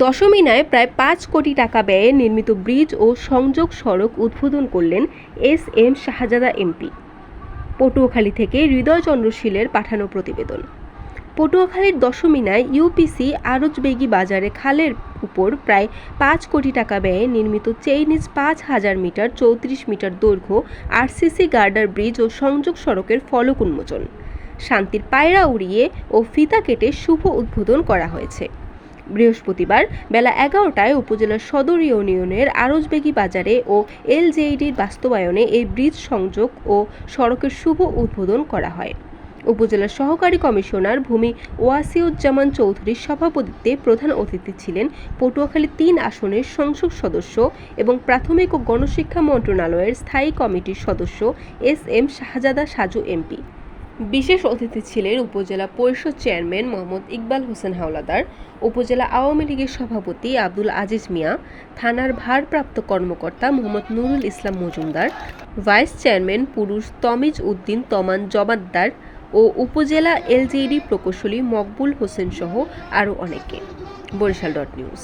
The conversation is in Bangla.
দশমিনায় প্রায় পাঁচ কোটি টাকা ব্যয়ে নির্মিত ব্রিজ ও সংযোগ সড়ক উদ্বোধন করলেন S M Shahjada MP. Patuakhali থেকে হৃদয় চন্দ্রশীলের পাঠানো প্রতিবেদন। পটুয়াখালীর দশমিনায় ইউপিসি আরজবেগি বাজারে খালের উপর প্রায় পাঁচ কোটি টাকা ব্যয়ে নির্মিত চেইনিজ পাঁচ হাজার মিটার চৌত্রিশ মিটার দৈর্ঘ্য আরসিসি গার্ডার ব্রিজ ও সংযোগ সড়কের ফলক উন্মোচন। শান্তির পায়রা উড়িয়ে ও ফিতা কেটে শুভ উদ্বোধন করা হয়েছে। বৃহস্পতিবার বেলা এগারোটায় উপজেলার সদর ইউনিয়নের আরজবেগি বাজারে ও এলজেইডির বাস্তবায়নে এই ব্রিজ সংযোগ ও সড়কের শুভ উদ্বোধন করা হয়। উপজেলার সহকারী কমিশনার ভূমি ওয়াসিউজ্জামান চৌধুরীর সভাপতিত্বে প্রধান অতিথি ছিলেন পটুয়াখালী তিন আসনের সংসদ সদস্য এবং প্রাথমিক ও গণশিক্ষা মন্ত্রণালয়ের স্থায়ী কমিটির সদস্য S M Shahjada Saju MP. বিশেষ অতিথি ছিলেন উপজেলা পরিষদ চেয়ারম্যান মোহাম্মদ ইকবাল হোসেন হাওলাদার, উপজেলা আওয়ামী লীগের সভাপতি আব্দুল আজিজ মিয়া, থানার ভারপ্রাপ্ত কর্মকর্তা মোহাম্মদ নুরুল ইসলাম মজুমদার, ভাইস চেয়ারম্যান পুরুষ তমিজ উদ্দিন তমান জমাদ্দার ও উপজেলা এলজিইডি প্রকৌশলী মকবুল হোসেন সহ আরও অনেকে। Barishal dot news.